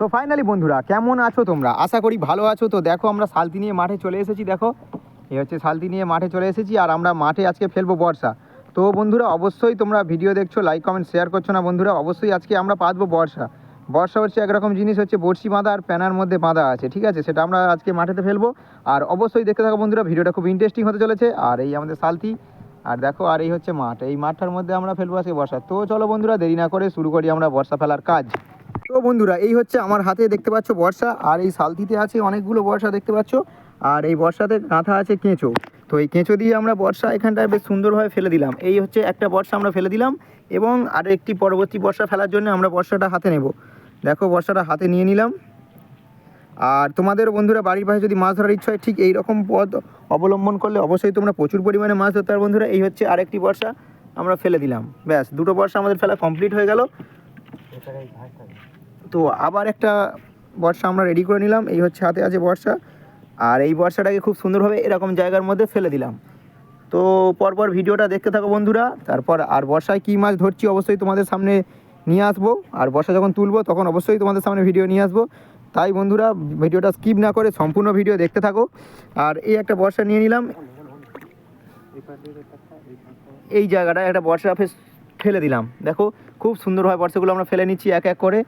So finally বন্ধুরা, কেমন আছো তোমরা? আশা করি ভালো আছো। তো দেখো, আমরা শালতি নিয়ে মাঠে চলে এসেছি, দেখো। এই হচ্ছে শালতি নিয়ে মাঠে চলে এসেছি, আর আমরা মাঠে আজকে ফেলব বর্ষা। তো বন্ধুরা, অবশ্যই তোমরা ভিডিও দেখছ লাইক কমেন্ট শেয়ার করছ না বন্ধুরা, অবশ্যই আজকে আমরা পাতবো বর্ষা। বর্ষা হচ্ছে একরকম জিনিস, হচ্ছে বড়শি বাঁধা আর প্যানার মধ্যে বাঁধা আছে, ঠিক আছে? সেটা আমরা আজকে মাঠেতে ফেলব। আর অবশ্যই দেখতে থাকো বন্ধুরা, ভিডিওটা খুব ইন্টারেস্টিং হতে চলেছে। আর এই আমাদের সালতি আর দেখো, আর এই হচ্ছে মাঠ। এই মাঠটার মধ্যে আমরা ফেলব আজকে বর্ষা। তো চলো বন্ধুরা, দেরি না করে শুরু করি আমরা বর্ষা ফেলার কাজ। তো বন্ধুরা, এই হচ্ছে আমার হাতে দেখতে পাচ্ছ বর্ষা, আর এই সালতিতে আছে অনেকগুলো বর্ষা দেখতে পাচ্ছ, আর এই বর্ষাতে গাঁথা আছে কেঁচো। তো এই কেঁচো দিয়ে আমরা বর্ষা এখানটায় বেশ সুন্দরভাবে ফেলে দিলাম। এই হচ্ছে একটা বর্ষা আমরা ফেলে দিলাম, এবং আর একটি পরবর্তী বর্ষা ফেলার জন্য আমরা বর্ষাটা হাতে নেব। দেখো, বর্ষাটা হাতে নিয়ে নিলাম। আর তোমাদের বন্ধুরা, বাড়ির পাশে যদি মাছ ধরার ইচ্ছা হয়, ঠিক এই রকম পথ অবলম্বন করলে অবশ্যই তোমরা প্রচুর পরিমাণে মাছ ধরতে পারো বন্ধুরা। এই হচ্ছে আরেকটি বর্ষা আমরা ফেলে দিলাম। ব্যাস, দুটো বর্ষা আমাদের ফেলা কমপ্লিট হয়ে গেল। তো আবার একটা বর্ষা আমরা রেডি করে নিলাম। এই হচ্ছে হাতে আছে বর্ষা। আর এই বর্ষাটাকে খুব সুন্দরভাবে এরকম জায়গার মধ্যে ফেলে দিলাম। তো পরপর ভিডিওটা দেখতে থাকো বন্ধুরা। তারপর আর বর্ষায় কী মাছ ধরছি অবশ্যই তোমাদের সামনে নিয়ে আসব। আর বর্ষা যখন তুলবো, তখন অবশ্যই তোমাদের সামনে ভিডিও নিয়ে আসব। তাই বন্ধুরা, ভিডিওটা স্কিপ না করে সম্পূর্ণ ভিডিও দেখতে থাকো। আর এই একটা বর্ষা নিয়ে নিলাম। এই জায়গাটা একটা বর্ষা ফেস ফেলে দিলাম। দেখো, খুব সুন্দরভাবে বর্ষাগুলো আমরা ফেলে নিচ্ছি এক এক করে।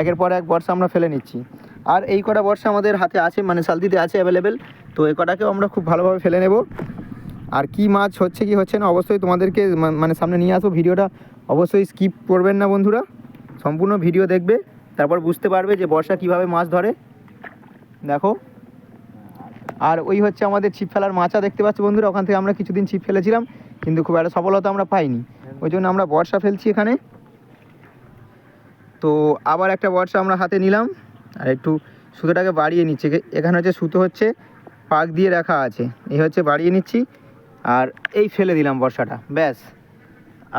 একের পর এক বর্ষা আমরা ফেলে নিচ্ছি। আর এই কটা বর্ষা আমাদের হাতে আছে মানে সালদিতে আছে অ্যাভেলেবেল তো এই কটাকেও আমরা খুব ভালোভাবে ফেলে নেব। আর কি মাছ হচ্ছে, কি হচ্ছে না, অবশ্যই তোমাদেরকে মানে সামনে নিয়ে আসব ভিডিওটা। অবশ্যই স্কিপ করবেন না বন্ধুরা। সম্পূর্ণ ভিডিও দেখবে, তারপর বুঝতে পারবে যে বর্ষা কীভাবে মাছ ধরে। দেখো। আর ওই হচ্ছে আমাদের ছিপ ফেলার মাচা দেখতে পাচ্ছি বন্ধুরা, ওখান থেকে আমরা কিছুদিন ছিপ ফেলেছিলাম, কিন্তু খুব একটা সফলতা আমরা পাইনি। ওই জন্য আমরা বর্ষা ফেলছি এখানে। তো আবার একটা বর্ষা আমরা হাতে নিলাম, আর একটু সুতোটাকে বাড়িয়ে নিচ্ছে। এখানে হচ্ছে সুতো হচ্ছে পাক দিয়ে রাখা আছে। এই হচ্ছে বাড়িয়ে নিচ্ছি, আর এই ফেলে দিলাম বর্ষাটা, ব্যাস।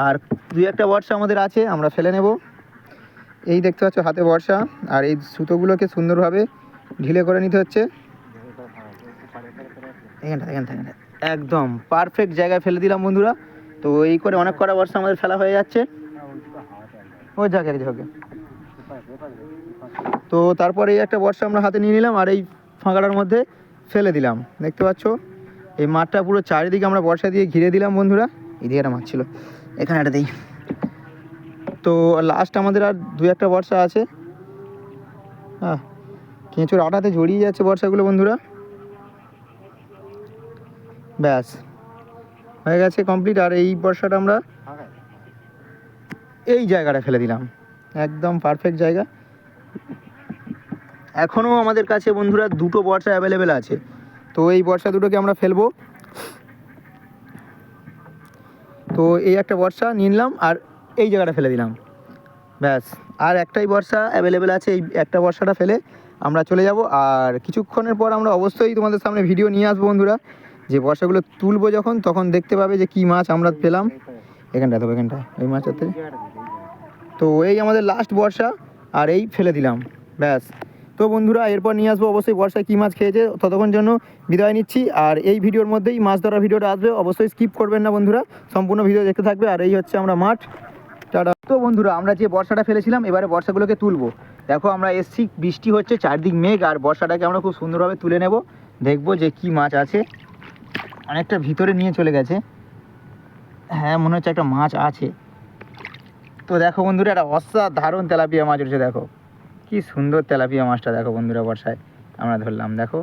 আর দুই একটা বর্ষা আমাদের আছে, আমরা ফেলে নেব। এই দেখতে পাচ্ছ হাতে বর্ষা, আর এই সুতোগুলোকে সুন্দরভাবে ঢিলে করে নিতে হচ্ছে। একদম পারফেক্ট জায়গায় ফেলে দিলাম বন্ধুরা। তো এই করে অনেক কটা বর্ষা আমাদের ফেলা হয়ে যাচ্ছে। ও জায়গায় ঝোঁকে তো তারপরে এই একটা বর্ষা আমরা হাতে নিয়ে নিলাম, আর এই ফাঁকাটার মধ্যে ফেলে দিলাম। দেখতে পাচ্ছ? এই মাঠটা পুরো চারিদিকে আমরা বর্ষা দিয়ে ঘিরে দিলাম, বন্ধুরা। এদিকে একটা মাছ ছিল, এখানে একটা দিই। তো লাস্ট আমাদের আর দু একটা বর্ষা আছে। হ্যাঁ কেঁচোর আটাতে জড়িয়ে যাচ্ছে বর্ষাগুলো, বন্ধুরা। ব্যাস। হয়ে গেছে কমপ্লিট আর এই বর্ষাটা আমরা এই জায়গাটা ফেলে দিলাম। একদম পারফেক্ট জায়গা। এখনও আমাদের কাছে বন্ধুরা দুটো বর্ষা অ্যাভেলেবেল আছে। তো এই বর্ষা দুটোকে আমরা ফেলব। তো এই একটা বর্ষা নিলাম আর এই জায়গাটা ফেলে দিলাম। ব্যাস, আর একটাই বর্ষা অ্যাভেলেবেল আছে, এই একটা বর্ষাটা ফেলে আমরা চলে যাব। আর কিছুক্ষণের পর আমরা অবশ্যই তোমাদের সামনে ভিডিও নিয়ে আসব বন্ধুরা। যে বর্ষাগুলো তুলবো যখন, তখন দেখতে পাবে যে কী মাছ আমরা পেলাম। এখানটা তো এখানটা, এই মাছটাতে। তো এই আমাদের লাস্ট বর্ষা, আর এই ফেলে দিলাম, ব্যাস। তো বন্ধুরা, এরপর নিয়ে আসব অবশ্যই বর্ষায় কী মাছ খেয়েছে ততক্ষণ জন্য বিদায় নিচ্ছি। আর এই ভিডিওর মধ্যেই মাছ ধরার ভিডিওটা আসবে, অবশ্যই স্কিপ করবেন না বন্ধুরা, সম্পূর্ণ ভিডিও দেখতে থাকবে। আর এই হচ্ছে আমরা মাঠ। টাটা। তো বন্ধুরা, আমরা যে বর্ষাটা ফেলেছিলাম, এবারে বর্ষাগুলোকে তুলবো। দেখো, আমরা এসছি, বৃষ্টি হচ্ছে, চারদিক মেঘ, আর বর্ষাটাকে আমরা খুব সুন্দরভাবে তুলে নেব। দেখব যে কি মাছ আছে। অনেকটা ভিতরে নিয়ে চলে গেছে। হ্যাঁ মনে হচ্ছে একটা মাছ আছে। তো দেখো বন্ধুরা, একটা অসাধারণ তেলাপিয়া মাছ উঠেছে, দেখো। কি সুন্দর তেলাপিয়া মাছটা, দেখো বন্ধুরা বর্ষায়। আমরা ধরলাম, দেখো।